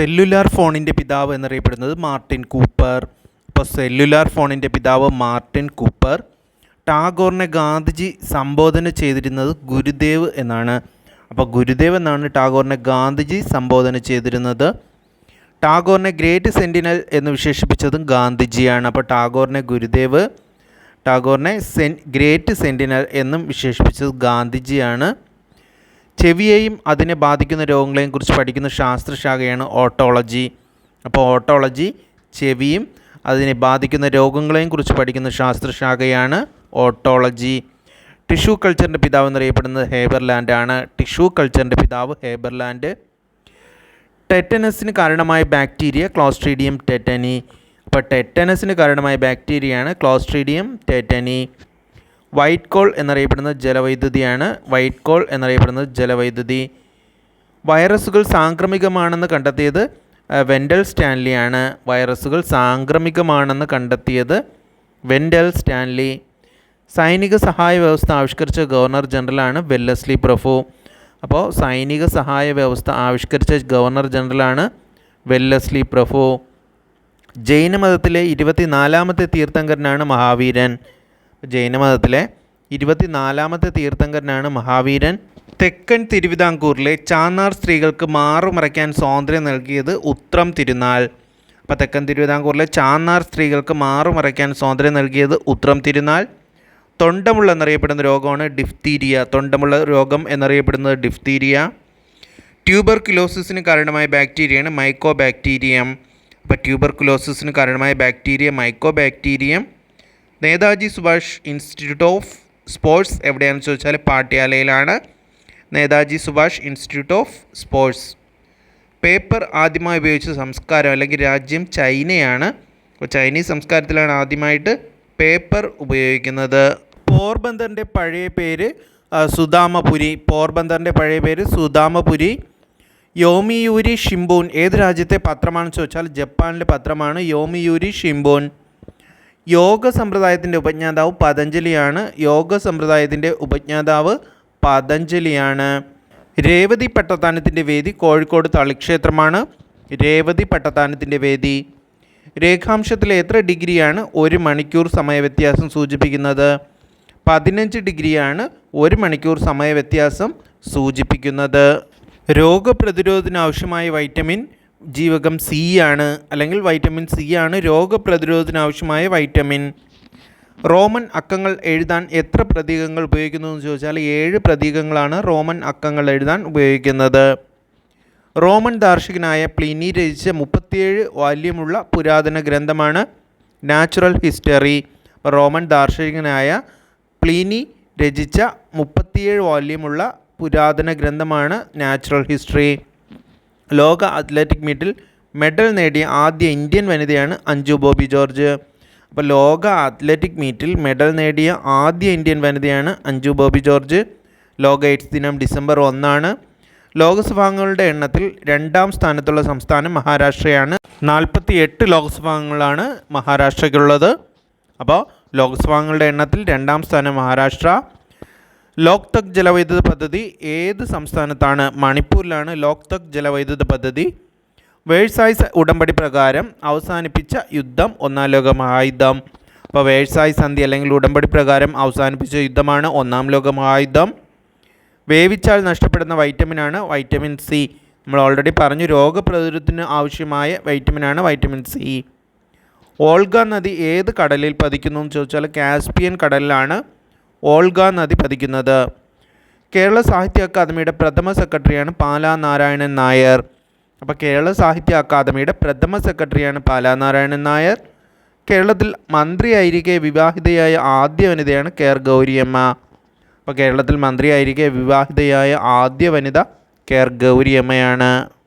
Cellular ഫോണിന്റെ പിതാവ് എന്നറിയപ്പെടുന്നത് മാർട്ടിൻ കൂപ്പർ. അപ്പോൾ സെല്ലുലാർ ഫോണിന്റെ പിതാവ് മാർട്ടിൻ കൂപ്പർ. ടാഗോറിനെ ഗാന്ധിജി സംബോധന ചെയ്തിരുന്നത് ഗുരുദേവ് എന്നാണ്. അപ്പോൾ ഗുരുദേവ് എന്നാണ് ടാഗോറിനെ ഗാന്ധിജി സംബോധന ചെയ്തിരുന്നത്. ടാഗോറിനെ ഗ്രേറ്റ് സെന്റിനൽ എന്ന് വിശേഷിപ്പിച്ചതും ഗാന്ധിജിയാണ്. അപ്പോൾ ടാഗോറിനെ ഗുരുദേവ് ടാഗോറിനെ സെൻ ഗ്രേറ്റ് സെന്റിനൽ എന്നും വിശേഷിപ്പിച്ചത് ഗാന്ധിജിയാണ്. ചെവിയെയും അതിനെ ബാധിക്കുന്ന രോഗങ്ങളെയും കുറിച്ച് പഠിക്കുന്ന ശാസ്ത്രശാഖയാണ് ഓട്ടോളജി. അപ്പോൾ ഓട്ടോളജി ചെവിയും അതിനെ ബാധിക്കുന്ന രോഗങ്ങളെയും കുറിച്ച് പഠിക്കുന്ന ശാസ്ത്രശാഖയാണ് ഓട്ടോളജി. ടിഷ്യൂ കൾച്ചറിന്റെ പിതാവ് എന്നറിയപ്പെടുന്നത് ഹേബർലാൻഡ് ആണ്. ടിഷ്യൂ കൾച്ചറിന്റെ പിതാവ് ഹേബർലാൻഡ്. ടെറ്റനസിന് കാരണമായ ബാക്ടീരിയ ക്ലോസ്ട്രീഡിയം ടെറ്റനി. അപ്പോൾ ടെറ്റനസിന് കാരണമായ ബാക്ടീരിയയാണ് ക്ലോസ്ട്രീഡിയം ടെറ്റനി. വൈറ്റ് കോൾ എന്നറിയപ്പെടുന്ന ജലവൈദ്യുതിയാണ്. വൈറ്റ് കോൾ എന്നറിയപ്പെടുന്ന ജലവൈദ്യുതി. വൈറസുകൾ സാംക്രമികമാണെന്ന് കണ്ടെത്തിയത് വെൻഡൽ സ്റ്റാൻലിയാണ്. വൈറസുകൾ സാംക്രമികമാണെന്ന് കണ്ടെത്തിയത് വെൻഡൽ സ്റ്റാൻലി. സൈനിക സഹായ വ്യവസ്ഥ ആവിഷ്കരിച്ച ഗവർണർ ജനറലാണ് വെല്ലസ്ലി പ്രഭു. അപ്പോൾ സൈനിക സഹായ വ്യവസ്ഥ ആവിഷ്കരിച്ച ഗവർണർ ജനറലാണ് വെല്ലസ്ലി പ്രഭു. ജൈനമതത്തിലെ ഇരുപത്തിനാലാമത്തെ തീർത്ഥങ്കരനാണ് മഹാവീരൻ. ജൈനമതത്തിലെ ഇരുപത്തിനാലാമത്തെ തീർത്ഥങ്കരനാണ് മഹാവീരൻ. തെക്കൻ തിരുവിതാംകൂറിലെ ചാന്നാർ സ്ത്രീകൾക്ക് മാറുമറയ്ക്കാൻ സ്വാതന്ത്ര്യം നൽകിയത് ഉത്രം തിരുനാൾ. അപ്പോൾ തെക്കൻ തിരുവിതാംകൂറിലെ ചാന്നാർ സ്ത്രീകൾക്ക് മാറുമറയ്ക്കാൻ സ്വാതന്ത്ര്യം നൽകിയത് ഉത്രം തിരുനാൾ. തൊണ്ടമുള്ള എന്നറിയപ്പെടുന്ന രോഗമാണ് ഡിഫ്തീരിയ. തൊണ്ടമുള്ള രോഗം എന്നറിയപ്പെടുന്നത് ഡിഫ്തീരിയ. ട്യൂബർകുലോസിസിന് കാരണമായ ബാക്ടീരിയയാണ് മൈക്കോ ബാക്ടീരിയം അപ്പോൾ ട്യൂബർകുലോസിസിന് കാരണമായ bacteria mycobacterium Netaji Subhash institute of sports എവിടെയാണെന്ന് ചോദിച്ചാൽ പാട്യാലയിലാണ് Netaji Subhash institute of sports. Paper ആദ്യമായി ഉപയോഗിച്ച സംസ്കാരം അല്ലെങ്കിൽ രാജ്യം ചൈനയാണ്. അപ്പോൾ ചൈനീസ് സംസ്കാരത്തിലാണ് ആദ്യമായിട്ട് പേപ്പർ ഉപയോഗിക്കുന്നത്. പോർബന്ദറിന്റെ പഴയ പേര് സുദാമപുരി പോർബന്ദറിന്റെ പഴയ പേര് സുദാമപുരി യോമിയൂരി ഷിംബൂൺ ഏത് രാജ്യത്തെ പത്രമാണെന്ന് ചോദിച്ചാൽ ജപ്പാനിലെ പത്രമാണ് യോമിയൂരി ഷിംബൂൺ യോഗ സമ്പ്രദായത്തിന്റെ ഉപജ്ഞാതാവ് പതഞ്ജലിയാണ്. യോഗ സമ്പ്രദായത്തിന്റെ ഉപജ്ഞാതാവ് പതഞ്ജലിയാണ്. രേവതി പട്ടത്താനത്തിന്റെ വേദി കോഴിക്കോട് തളിക്ഷേത്രമാണ്. രേവതി പട്ടത്താനത്തിന്റെ വേദി. രേഖാംശത്തിൽ എത്ര ഡിഗ്രിയാണ് ഒരു മണിക്കൂർ സമയവ്യത്യാസം സൂചിപ്പിക്കുന്നത്? പതിനഞ്ച് ഡിഗ്രിയാണ് ഒരു മണിക്കൂർ സമയവ്യത്യാസം സൂചിപ്പിക്കുന്നത്. രോഗപ്രതിരോധത്തിനാവശ്യമായ വൈറ്റമിൻ ജീവകം സി ആണ് അല്ലെങ്കിൽ വൈറ്റമിൻ സി ആണ് രോഗപ്രതിരോധത്തിന് ആവശ്യമായ വൈറ്റമിൻ റോമൻ അക്കങ്ങൾ എഴുതാൻ എത്ര പ്രതീകങ്ങൾ ഉപയോഗിക്കുന്നു എന്ന് ചോദിച്ചാൽ ഏഴ് പ്രതീകങ്ങളാണ് റോമൻ അക്കങ്ങൾ എഴുതാൻ ഉപയോഗിക്കുന്നത്. റോമൻ ദാർശനികനായ പ്ലിനി രചിച്ച മുപ്പത്തിയേഴ് വാല്യമുള്ള പുരാതന ഗ്രന്ഥമാണ് നാച്ചുറൽ ഹിസ്റ്ററി. റോമൻ ദാർശനികനായ പ്ലിനി രചിച്ച മുപ്പത്തിയേഴ് വാല്യമുള്ള പുരാതന ഗ്രന്ഥമാണ് നാച്ചുറൽ ഹിസ്റ്ററി. ലോക അത്ലറ്റിക് മീറ്റിൽ മെഡൽ നേടിയ ആദ്യ ഇന്ത്യൻ വനിതയാണ് അഞ്ജു ബോബി ജോർജ്. അപ്പോൾ ലോക അത്ലറ്റിക് മീറ്റിൽ മെഡൽ നേടിയ ആദ്യ ഇന്ത്യൻ വനിതയാണ് അഞ്ജു ബോബി ജോർജ്. ലോക എയ്ഡ്സ് ദിനം ഡിസംബർ ഒന്നാണ്. ലോകസഭാംഗങ്ങളുടെ എണ്ണത്തിൽ രണ്ടാം സ്ഥാനത്തുള്ള സംസ്ഥാനം മഹാരാഷ്ട്രയാണ്. നാൽപ്പത്തി എട്ട് ലോകസഭാംഗങ്ങളാണ് മഹാരാഷ്ട്രയ്ക്കുള്ളത്. അപ്പോൾ ലോകസഭാംഗങ്ങളുടെ എണ്ണത്തിൽ രണ്ടാം സ്ഥാനം മഹാരാഷ്ട്ര. ലോക് തക് ജലവൈദ്യുത പദ്ധതി ഏത് സംസ്ഥാനത്താണ്? മണിപ്പൂരിലാണ് ലോക് തക് ജലവൈദ്യുത പദ്ധതി. വേഴ്സായ്സ് ഉടമ്പടി പ്രകാരം അവസാനിപ്പിച്ച യുദ്ധം ഒന്നാം ലോക മഹായുദ്ധം അപ്പോൾ വേഴ്സായ് സന്ധി അല്ലെങ്കിൽ ഉടമ്പടി പ്രകാരം അവസാനിപ്പിച്ച യുദ്ധമാണ് ഒന്നാം ലോക മഹായുദ്ധം വേവിച്ചാൽ നഷ്ടപ്പെടുന്ന വൈറ്റമിനാണ് വൈറ്റമിൻ സി. നമ്മൾ ഓൾറെഡി പറഞ്ഞു രോഗപ്രതിരോധത്തിന് ആവശ്യമായ വൈറ്റമിനാണ് വൈറ്റമിൻ സി. ഓൾഗ നദി ഏത് കടലിൽ പതിക്കുന്നു എന്ന് ചോദിച്ചാൽ കാസ്പിയൻ കടലിലാണ്. ഓൾഗ നദി പതിക്കുന്നത്. കേരള സാഹിത്യ അക്കാദമിയുടെ പ്രഥമ സെക്രട്ടറിയാണ് പാലാ നാരായണൻ നായർ. അപ്പോൾ കേരള സാഹിത്യ അക്കാദമിയുടെ പ്രഥമ സെക്രട്ടറിയാണ് പാലാ നാരായണൻ നായർ. കേരളത്തിൽ മന്ത്രിയായിരിക്കെ വിവാഹിതയായ ആദ്യ വനിതയാണ് കെയർ ഗൗരിയമ്മ. അപ്പോൾ കേരളത്തിൽ മന്ത്രിയായിരിക്കെ വിവാഹിതയായ ആദ്യ വനിത കെയർ ഗൗരിയമ്മയാണ്.